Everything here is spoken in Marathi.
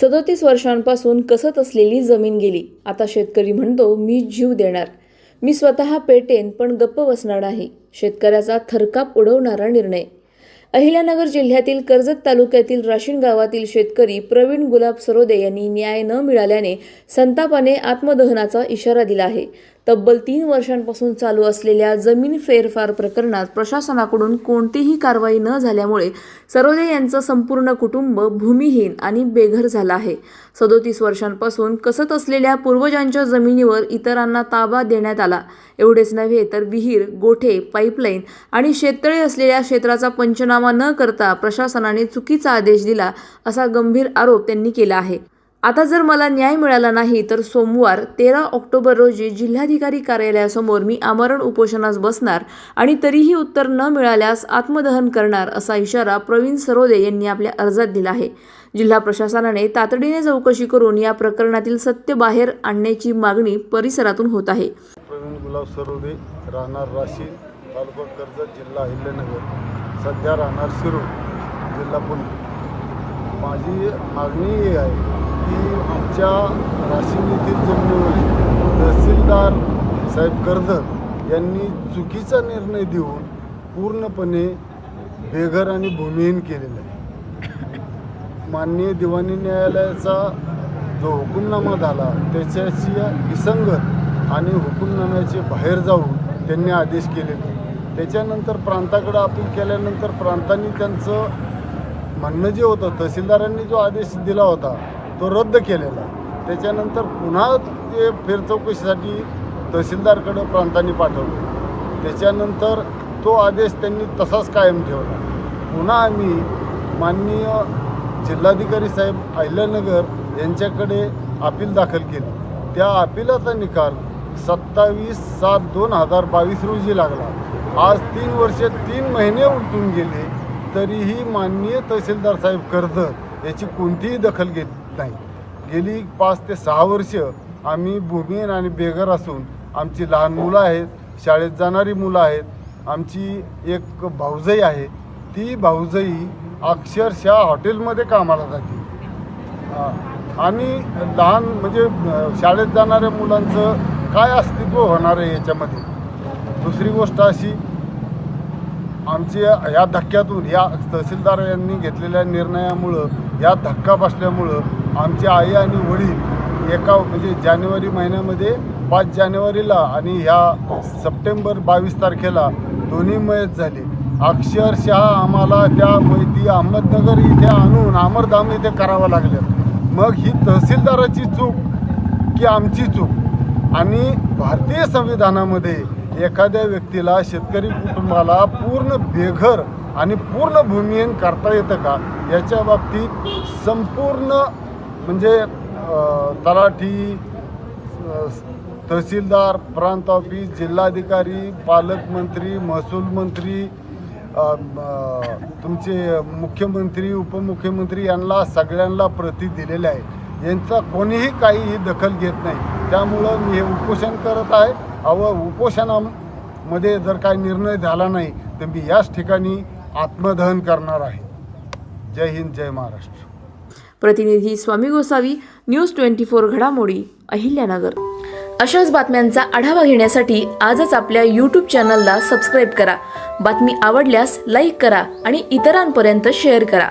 सदोतीस वर्षांपासून कसत असलेली जमीन गेली. आता शेतकरी म्हणतो मी जीव देणार. मी स्वतः पेटेन पण गप्प बसणार नाही. शेतकऱ्याचा थरकाप उडवणारा निर्णय. अहिल्यानगर जिल्ह्यातील कर्जत तालुक्यातील राशीन गावातील शेतकरी प्रवीण गुलाब सरोदे यांनी न्याय न मिळाल्याने संतापाने आत्मदहनाचा इशारा दिला आहे. तब्बल तीन वर्षांपासून चालू असलेल्या जमीन फेरफार प्रकरणात प्रशासनाकडून कोणतीही कारवाई न झाल्यामुळे सरोदे यांचं संपूर्ण कुटुंब भूमिहीन आणि बेघर झालं आहे. सदोतीस वर्षांपासून कसत असलेल्या पूर्वजांच्या जमिनीवर इतरांना ताबा देण्यात आला. एवढेच नव्हे तर विहीर गोठे पाईपलाईन आणि शेततळे असलेल्या क्षेत्राचा पंचनामा न करता प्रशासनाने चुकीचा आदेश दिला असा गंभीर आरोप त्यांनी केला आहे. आता जर मला न्याय मिळाला नाही तर सोमवार तेरा ऑक्टोबर रोजी जिल्हाधिकारी कार्यालयासमोर मी आमरण उपोषणास बसणार आणि तरीही उत्तर न मिळाल्यास आत्मदहन करणार असा इशारा प्रवीण सरोदे यांनी आपल्या अर्जात दिला आहे. जिल्हा प्रशासनाने तातडीने चौकशी करून या प्रकरणातील सत्य बाहेर आणण्याची मागणी परिसरातून होत आहे. प्रवीण गुलाब सरोदे राहणार राशी तालुका कर्जत जिल्हा अहिल्यानगर. सध्या राहणार शिरूर जिल्हा पुणे. माझी मागणी आहे की आमच्या राशीन येथील तहसीलदार साहेब कर्जत यांनी चुकीचा निर्णय देऊन पूर्णपणे बेघर आणि भूमिहीन केलेलं आहे. माननीय दिवाणी न्यायालयाचा जो हुकुमनामा झाला त्याच्याशी विसंगत आणि हुकुमनाम्याचे बाहेर जाऊन त्यांनी आदेश केलेले. त्याच्यानंतर प्रांताकडं अपील केल्यानंतर प्रांतांनी त्यांचं म्हणणं जे होतं तहसीलदारांनी जो आदेश दिला होता तो रद्द केलेला त्याच्यानंतर पुन्हा ते फेरचौकशीसाठी तहसीलदारकडं प्रांतांनी पाठवलं. त्याच्यानंतर तो आदेश त्यांनी तसाच कायम ठेवला. पुन्हा आम्ही माननीय जिल्हाधिकारी साहेब अहिल्यानगर यांच्याकडे अपील दाखल केली. त्या अपिलाचा निकाल सत्तावीस सात दोन हजार बावीस रोजी लागला. आज तीन वर्ष तीन महिने उलटून गेले तरीही माननीय तहसीलदार साहेब कर्ज याची कोणतीही दखल नाही. गेली पाच ते सहा वर्ष आम्ही भूमिहीन आणि बेघर असून आमची लहान मुलं आहेत शाळेत जाणारी मुलं आहेत आमची एक भाऊजई आहे. ती भाऊजई अक्षरशः हॉटेलमध्ये कामाला जाते. आणि लहान म्हणजे शाळेत जाणाऱ्या मुलांचं काय अस्तित्व होणार आहे याच्यामध्ये? दुसरी गोष्ट अशी आमची या धक्क्यातून या तहसीलदार यांनी घेतलेल्या निर्णयामुळं या धक्का बसल्यामुळं आमची आई आणि वडील एका म्हणजे जानेवारी महिन्यामध्ये पाच जानेवारीला आणि ह्या सप्टेंबर बावीस तारखेला दोन्ही मयत झाले. अक्षरशः आम्हाला त्या मैती अहमदनगर इथे आणून अमरधाम इथे करावं लागलं. मग ही तहसीलदाराची चूक की आमची चूक? आणि भारतीय संविधानामध्ये एखाद्या व्यक्तीला शेतकरी कुटुंबाला पूर्ण बेघर आणि पूर्ण भूमिहीन करता येतं का? याच्या बाबतीत संपूर्ण म्हणजे तलाठी तहसीलदार प्रांत ऑफिस जिल्हाधिकारी पालकमंत्री महसूल मंत्री तुमचे मुख्यमंत्री उपमुख्यमंत्री यांना सगळ्यांना प्रती दिलेल्या आहे यांचा कोणीही काहीही दखल घेत नाही. त्यामुळं मी हे उपोषण करत आहे. अव उपोषणामध्ये जर काही निर्णय झाला नाही तर मी याच ठिकाणी आत्मदहन करणार आहे. जय हिंद जय महाराष्ट्र. प्रतिनिधी Swami Gosavi news twenty four घडामोडी अहिल्यानगर. अशाच बातम्यांचा आढावा घेण्यासाठी आजच आपल्या यूट्यूब चॅनलला सबस्क्राईब करा. बातमी आवडल्यास लाईक करा आणि इतरांपर्यंत शेअर करा.